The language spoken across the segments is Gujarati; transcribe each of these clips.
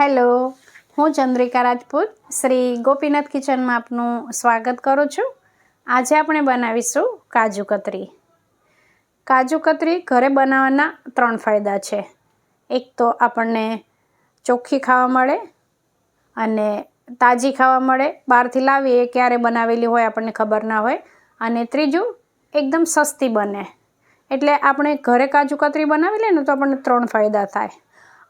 હેલો, હું ચંદ્રિકા રાજપૂત, શ્રી ગોપીનાથ કિચનમાં આપનું સ્વાગત કરું છું. આજે આપણે બનાવીશું કાજુ કતરી. કાજુ કતરી ઘરે બનાવવાના ત્રણ ફાયદા છે. એક તો આપણને ચોખ્ખી ખાવા મળે અને તાજી ખાવા મળે. બહારથી લાવીએ ક્યારે બનાવેલી હોય આપણને ખબર ના હોય. અને ત્રીજું, એકદમ સસ્તી બને. એટલે આપણે ઘરે કાજુ કતરી બનાવી લઈએ ને તો આપણને ત્રણ ફાયદા થાય.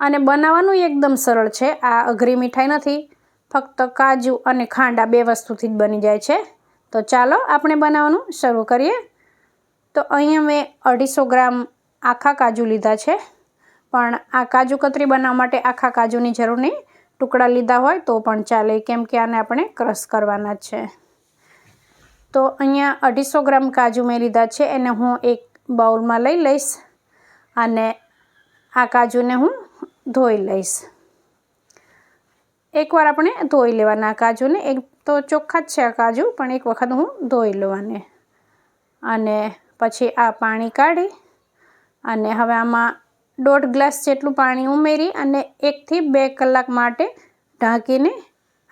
અને બનાવવાનું એકદમ સરળ છે. આ અઘરી મીઠાઈ નથી, ફક્ત કાજુ અને ખાંડ આ બે વસ્તુથી જ બની જાય છે. તો ચાલો આપણે બનાવવાનું શરૂ કરીએ. તો અહીંયા મેં અઢીસો ગ્રામ આખા કાજુ લીધા છે. પણ આ કાજુ કતરી બનાવવા માટે આખા કાજુની જરૂર નહીં. ટુકડા લીધા હોય તો પણ ચાલે, કેમ કે આને આપણે ક્રશ કરવાના છે. તો અહીંયા અઢીસો ગ્રામ કાજુ મેં લીધા છે, એને હું એક બાઉલમાં લઈ લઈશ. અને આ કાજુને હું ધોઈ લઈશ. એકવાર આપણે ધોઈ લેવાના કાજુને. એક તો ચોખ્ખા જ છે આ કાજુ, પણ એક વખત હું ધોઈ લેવાને. અને પછી આ પાણી કાઢી અને હવે આમાં દોઢ ગ્લાસ જેટલું પાણી ઉમેરી અને એકથી બે કલાક માટે ઢાંકીને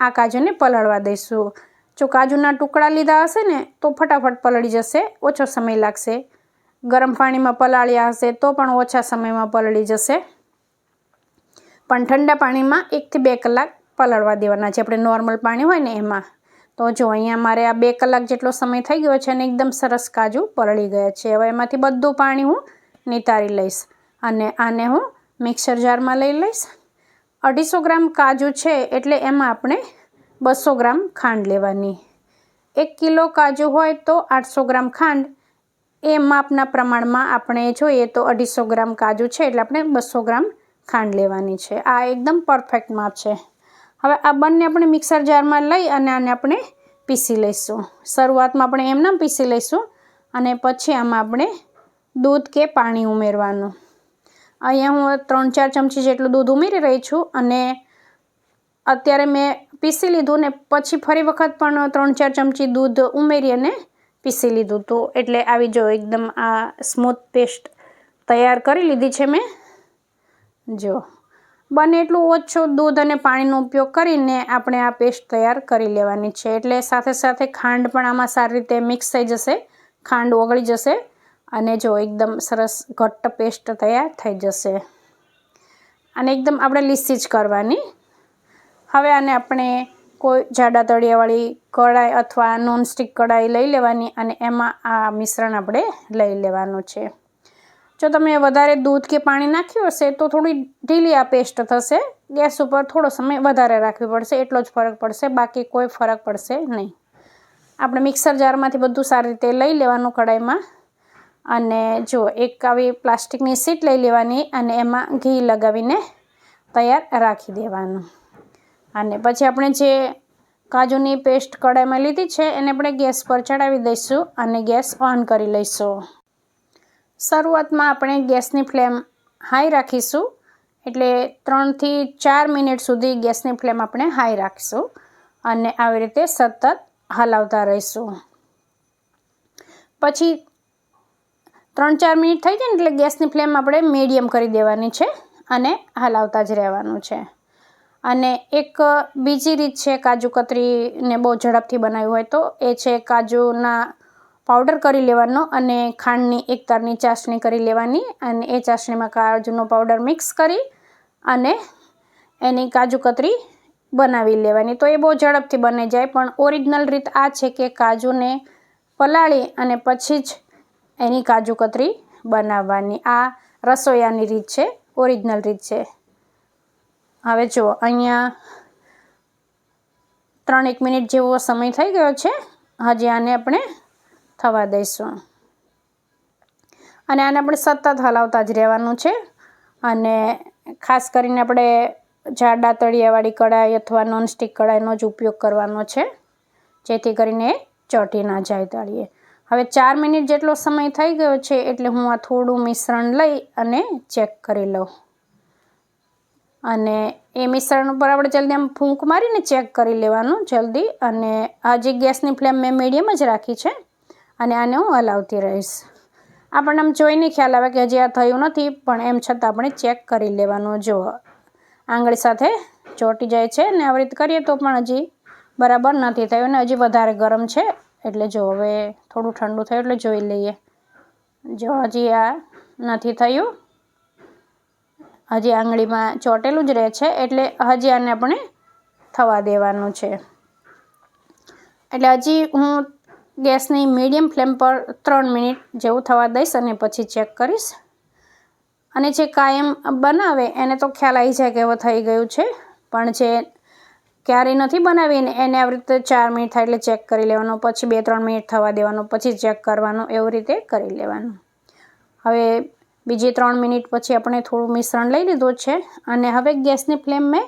આ કાજુને પલળવા દઈશું. જો કાજુના ટુકડા લીધા હશે ને, તો ફટાફટ પલળી જશે, ઓછો સમય લાગશે. ગરમ પાણીમાં પલાળ્યા હશે તો પણ ઓછા સમયમાં પલળી જશે. પણ ઠંડા પાણીમાં એકથી બે કલાક પલળવા દેવાના છે. આપણે નોર્મલ પાણી હોય ને એમાં. તો જો અહીંયા મારે આ બે કલાક જેટલો સમય થઈ ગયો છે અને એકદમ સરસ કાજુ પલળી ગયા છે. હવે એમાંથી બધું પાણી હું નિતારી લઈશ અને આને હું મિક્સર જારમાં લઈ લઈશ. અઢીસો ગ્રામ કાજુ છે એટલે એમાં આપણે બસો ગ્રામ ખાંડ લેવાની. એક કિલો કાજુ હોય તો આઠસો ગ્રામ ખાંડ. એ માપના પ્રમાણમાં આપણે જોઈએ તો અઢીસો ગ્રામ કાજુ છે એટલે આપણે બસો ગ્રામ ખાંડ લેવાની છે. આ એકદમ પરફેક્ટ માપ છે. હવે આ બંને આપણે મિક્સર જારમાં લઈ અને આને આપણે પીસી લઈશું. શરૂઆતમાં આપણે એમનામ પીસી લઈશું અને પછી આમાં આપણે દૂધ કે પાણી ઉમેરવાનું. અહીંયા હું ત્રણ ચાર ચમચી જેટલું દૂધ ઉમેરી રહી છું અને અત્યારે મેં પીસી લીધું ને પછી ફરી વખત પણ ત્રણ ચાર ચમચી દૂધ ઉમેરી અને પીસી લીધું તો. એટલે આવી જો એકદમ આ સ્મૂથ પેસ્ટ તૈયાર કરી લીધી છે મેં. જો, બને એટલું ઓછું દૂધ અને પાણીનો ઉપયોગ કરીને આપણે આ પેસ્ટ તૈયાર કરી લેવાની છે. એટલે સાથે સાથે ખાંડ પણ આમાં સારી રીતે મિક્સ થઈ જશે. ખાંડ ઓગળી જશે અને જો એકદમ સરસ ઘટ્ટ પેસ્ટ તૈયાર થઈ જશે. અને એકદમ આપણે લીસી જ કરવાની. હવે આને આપણે કોઈ જાડા તળિયાવાળી કઢાઈ અથવા નોનસ્ટિક કઢાઈ લઈ લેવાની અને એમાં આ મિશ્રણ આપણે લઈ લેવાનું છે. જો તમે વધારે દૂધ કે પાણી નાખ્યું હશે, તો થોડી ઢીલી આ પેસ્ટ થશે. ગેસ ઉપર થોડો સમય વધારે રાખવી પડશે, એટલો જ ફરક પડશે, બાકી કોઈ ફરક પડશે નહીં. આપણે મિક્સર જારમાંથી બધું સારી રીતે લઈ લેવાનું કઢાઈમાં. અને જો એક આવી પ્લાસ્ટિકની સીટ લઈ લેવાની અને એમાં ઘી લગાવીને તૈયાર રાખી દેવાનું. અને પછી આપણે જે કાજુની પેસ્ટ કઢાઈમાં લીધી છે, એને આપણે ગેસ પર ચડાવી દઈશું અને ગેસ ઓન કરી લઈશું. શરૂઆતમાં આપણે ગેસની ફ્લેમ હાઈ રાખીશું. એટલે ત્રણથી ચાર મિનિટ સુધી ગેસની ફ્લેમ આપણે હાઈ રાખીશું અને આવી રીતે સતત હલાવતા રહીશું. પછી ત્રણ ચાર મિનિટ થઈ જાય ને એટલે ગેસની ફ્લેમ આપણે મીડિયમ કરી દેવાની છે અને હલાવતા જ રહેવાનું છે. અને એક બીજી રીત છે કાજુ કતરીને બહુ ઝડપથી બનાવ્યું હોય તો એ છે કાજુના પાવડર કરી લેવાનો અને ખાંડની એક તારની ચાસણી કરી લેવાની અને એ ચાસણીમાં કાજુનો પાવડર મિક્સ કરી અને એની કાજુ કતરી બનાવી લેવાની. તો એ બહુ ઝડપથી બની જાય, પણ ઓરિજિનલ રીત આ છે કે કાજુને પલાળી અને પછી જ એની કાજુ કતરી બનાવવાની. આ રસોયાની રીત છે, ઓરિજિનલ રીત છે. હવે જુઓ, અહીંયા ત્રણ એક મિનિટ જેવો સમય થઈ ગયો છે. હજી આને આપણે થવા દઈશું. અને આને આપણે સતત હલાવતા જ રહેવાનું છે. અને ખાસ કરીને આપણે જાડા તળિયાવાળી કઢાઈ અથવા નોનસ્ટિક કઢાઈનો જ ઉપયોગ કરવાનો છે. જેથી કરીને ચોટી ના જાય તળીએ હવે ચાર મિનિટ જેટલો સમય થઈ ગયો છે એટલે હું આ થોડું મિશ્રણ લઈ અને ચેક કરી લઉં. અને એ મિશ્રણ ઉપર આપણે જલ્દી આમ ફૂંક મારીને ચેક કરી લેવાનું જલ્દી. અને હજી ગેસની ફ્લેમ મેં મીડિયમ જ રાખી છે અને આને હું હલાવતી રહીશ. આપણને આમ જોઈને ખ્યાલ આવે કે હજી આ થયું નથી, પણ એમ છતાં આપણે ચેક કરી લેવાનું. જો, આંગળી સાથે ચોંટી જાય છે ને આવી રીતે કરીએ તો પણ હજી બરાબર નથી થયું ને હજી વધારે ગરમ છે. એટલે જો, હવે થોડું ઠંડુ થયું એટલે જોઈ લઈએ. જો, હજી આ નથી થયું. હજી આંગળીમાં ચોટેલું જ રહે છે એટલે હજી આને આપણે થવા દેવાનું છે. એટલે હજી હું ગેસની મીડિયમ ફ્લેમ પર ત્રણ મિનિટ જેવું થવા દઈશ અને પછી ચેક કરીશ. અને જે કાયમ બનાવે એને તો ખ્યાલ આવી જાય કે એવો થઈ ગયું છે, પણ જે ક્યારેય નથી બનાવીને એને આવી રીતે ચાર મિનિટ થાય એટલે ચેક કરી લેવાનું, પછી બે ત્રણ મિનિટ થવા દેવાનું, પછી ચેક કરવાનું, એવી રીતે કરી લેવાનું. હવે બીજી ત્રણ મિનિટ પછી આપણે થોડું મિશ્રણ લઈ લીધું છે અને હવે ગેસની ફ્લેમ મેં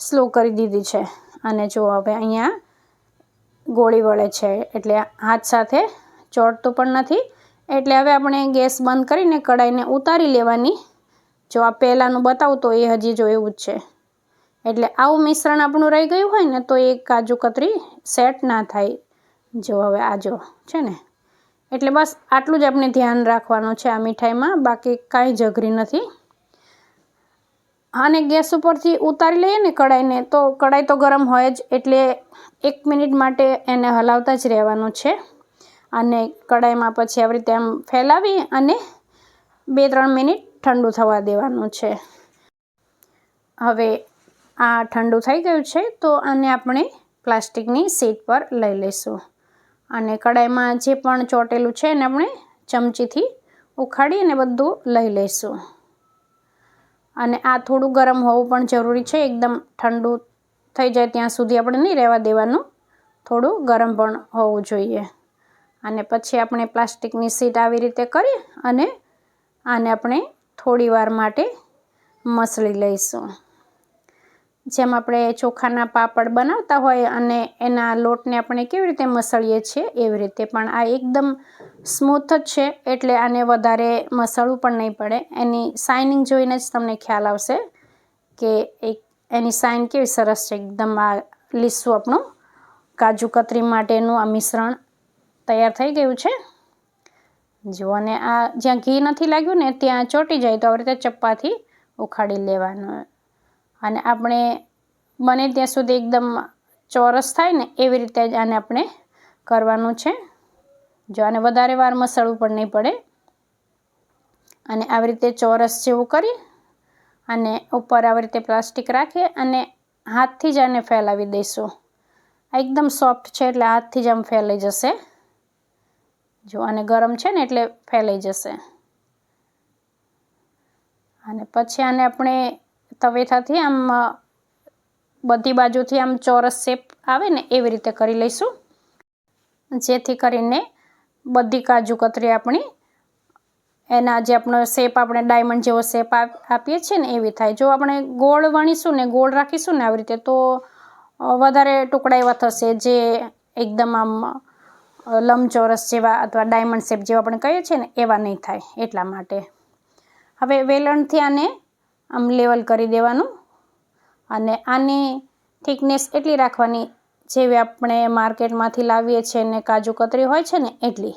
સ્લો કરી દીધી છે. અને જો હવે અહીંયા ગોળી વળે છે. એટલે હાથ સાથે ચોટતું પણ નથી. એટલે હવે આપણે ગેસ બંધ કરીને કઢાઈને ઉતારી લેવાની. જો આ પહેલાંનું બતાવું તો એ હજી જો એવું જ છે. એટલે આવું મિશ્રણ આપણું રહી ગયું હોય ને તો એ કાજુ કતરી સેટ ના થાય. જો હવે આ જો છે ને. એટલે બસ આટલું જ આપણે ધ્યાન રાખવાનું છે આ મીઠાઈમાં. બાકી કાંઈ જઘરી નથી. આને ગેસ ઉપરથી ઉતારી લઈએ ને કઢાઈને તો કઢાઈ તો ગરમ હોય જ, એટલે એક મિનિટ માટે એને હલાવતા જ રહેવાનું છે. અને કઢાઈમાં પછી આવી રીતે આમ ફેલાવી અને બે ત્રણ મિનિટ ઠંડુ થવા દેવાનું છે. હવે આ ઠંડુ થઈ ગયું છે, તો આને આપણે પ્લાસ્ટિકની સીટ પર લઈ લઈશું. અને કડાઈમાં જે પણ ચોટેલું છે એને આપણે ચમચીથી ઉખાડી અને બધું લઈ લઈશું. અને આ થોડું ગરમ હોવું પણ જરૂરી છે. એકદમ ઠંડુ થઈ જાય ત્યાં સુધી આપણે નહીં રહેવા દેવાનું. થોડું ગરમ પણ હોવું જોઈએ. અને પછી આપણે પ્લાસ્ટિકની સીટ આવી રીતે કરી અને આને આપણે થોડી વાર માટે મસળી લઈશું. જેમ આપણે ચોખાના પાપડ બનાવતા હોય અને એના લોટને આપણે કેવી રીતે મસળીએ છીએ એવી રીતે. પણ આ એકદમ સ્મૂથ જ છે, એટલે આને વધારે મસળવું પણ નહીં પડે. એની શાઇનિંગ જોઈને જ તમને ખ્યાલ આવશે કે એક, એની શાઇન કેવી સરસ છે. એકદમ આ લીસું આપણું કાજુ કતરી માટેનું આ મિશ્રણ તૈયાર થઈ ગયું છે. જો અને આ જ્યાં ઘી નથી લાગ્યું ને, ત્યાં ચોંટી જાય તો આવી રીતે ચપ્પાથી ઉખાડી લેવાનું. અને આપણે બને ત્યાં સુધી એકદમ ચોરસ થાય ને, એવી રીતે જ આને આપણે કરવાનું છે. જો આને વધારે વાર મસળવું પણ નહીં પડે. અને આવી રીતે ચોરસ જેવું કરી અને ઉપર આવી રીતે પ્લાસ્ટિક રાખી અને હાથથી જ આને ફેલાવી દઈશું. આ એકદમ સોફ્ટ છે એટલે હાથથી જ આમ ફેલાઈ જશે. જો અને ગરમ છે ને એટલે ફેલાઈ જશે. અને પછી આને આપણે તવેથાથી આમ બધી બાજુથી આમ ચોરસ શેપ આવે ને એવી રીતે કરી લઈશું. જેથી કરીને બધી કાજુ કતરી આપણી, એના જે આપણો શેપ આપણે ડાયમંડ જેવો શેપ આપીએ છીએ ને એવી થાય. જો આપણે ગોળ વણીશું ને ગોળ રાખીશું ને આવી રીતે, તો વધારે ટુકડા એવા થશે જે એકદમ આમ લંબચોરસ જેવા અથવા ડાયમંડ શેપ જેવા આપણે કહીએ છીએ ને એવા નહીં થાય એટલા માટે. હવે વેલણથી આને આમ લેવલ કરી દેવાનું અને આની થિકનેસ એટલી રાખવાની જેવી આપણે માર્કેટમાંથી લાવીએ છીએ ને કાજુ કતરી હોય છે ને એટલી.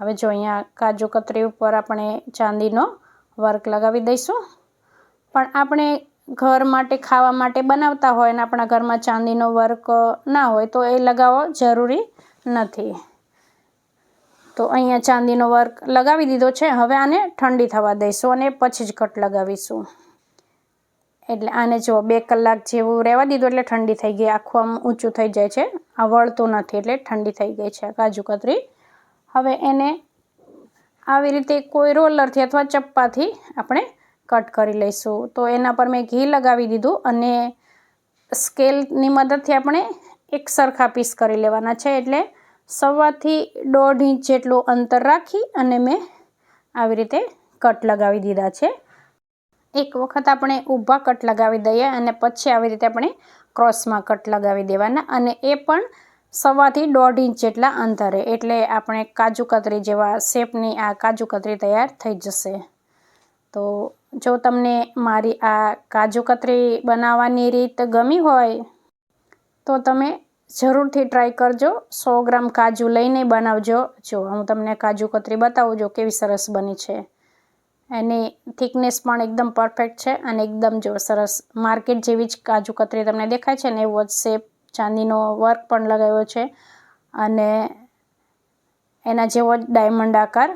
હવે જો અહીંયા કાજુ કતરી ઉપર આપણે ચાંદીનો વર્ક લગાવી દઈશું. પણ આપણે ઘર માટે, ખાવા માટે બનાવતા હોય અને આપણા ઘરમાં ચાંદીનો વર્ક ના હોય તો એ લગાવવો જરૂરી નથી. તો અહીંયા ચાંદીનો વર્ક લગાવી દીધો છે. હવે આને ઠંડી થવા દઈશું અને પછી જ કટ લગાવીશું. એટલે આને જો બે કલાક જેવું રહેવા દીધું એટલે ઠંડી થઈ ગઈ. આખું આમ ઊંચું થઈ જાય છે. આ વળતું નથી એટલે ઠંડી થઈ ગઈ છે કાજુ કતરી. હવે એને આવી રીતે કોઈ રોલરથી અથવા ચપ્પાથી આપણે કટ કરી લઈશું. તો એના પર મેં ઘી લગાવી દીધું અને સ્કેલની મદદથી આપણે એક સરખા પીસ કરી લેવાના છે. એટલે સવાથી દોઢ ઇંચ જેટલું અંતર રાખી અને મેં આવી રીતે કટ લગાવી દીધા છે. એક વખત આપણે ઊભા કટ લગાવી દઈએ અને પછી આવી રીતે આપણે ક્રોસમાં કટ લગાવી દેવાના અને એ પણ સવાથી દોઢ ઇંચ જેટલા અંતરે, એટલે આપણે કાજુ કતરી જેવા શેપની આ કાજુ કતરી તૈયાર થઈ જશે. તો જો તમને મારી આ કાજુ કતરી બનાવવાની રીત ગમી હોય, તો તમે જરૂરથી ટ્રાય કરજો. સો ગ્રામ કાજુ લઈને બનાવજો. જો, હું તમને કાજુ કતરી બતાવું, જો કેવી સરસ બની છે. એની થિકનેસ પણ એકદમ પરફેક્ટ છે અને એકદમ જો સરસ માર્કેટ જેવી જ કાજુ કતરી તમને દેખાય છે ને, એવો જ શેપ ચાંદીનો વર્ક પણ લગાવ્યો છે અને એના જેવો જ ડાયમંડ આકાર,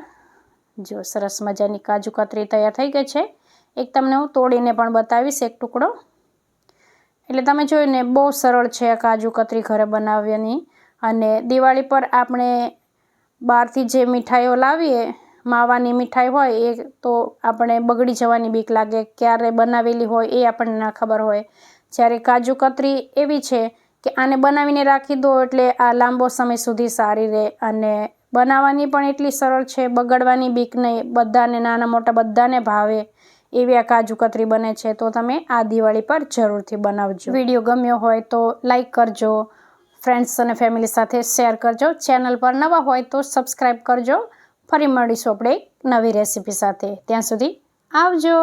જો સરસ મજાની કાજુ કતરી તૈયાર થઈ ગઈ છે. એક તમને હું તોડીને પણ બતાવીશ એક ટુકડો. એટલે તમે જોયું ને બહુ સરળ છે આ કાજુ કતરી ઘરે બનાવવાની. અને દિવાળી પર આપણે બહારથી જે મીઠાઈઓ લાવીએ, માવાની મીઠાઈ હોય એ તો આપણે બગડી જવાની બીક લાગે. ક્યારે બનાવેલી હોય એ આપણને ના ખબર હોય. જ્યારે કાજુ કતરી એવી છે કે આને બનાવીને રાખી દો એટલે આ લાંબો સમય સુધી સારી રહે. અને બનાવવાની પણ એટલી સરળ છે, બગડવાની બીક નહીં. બધાને, નાના મોટા બધાને ભાવે એવી આ કાજુ કતરી બને છે. તો તમે આ દિવાળી પર જરૂરથી બનાવજો. વીડિયો ગમ્યો હોય તો લાઈક કરજો, ફ્રેન્ડ્સ અને ફેમિલી સાથે શેર કરજો. ચેનલ પર નવા હોય તો સબસ્ક્રાઈબ કરજો. ફરી મળીશું આપણે નવી રેસીપી સાથે. ત્યાં સુધી આવજો.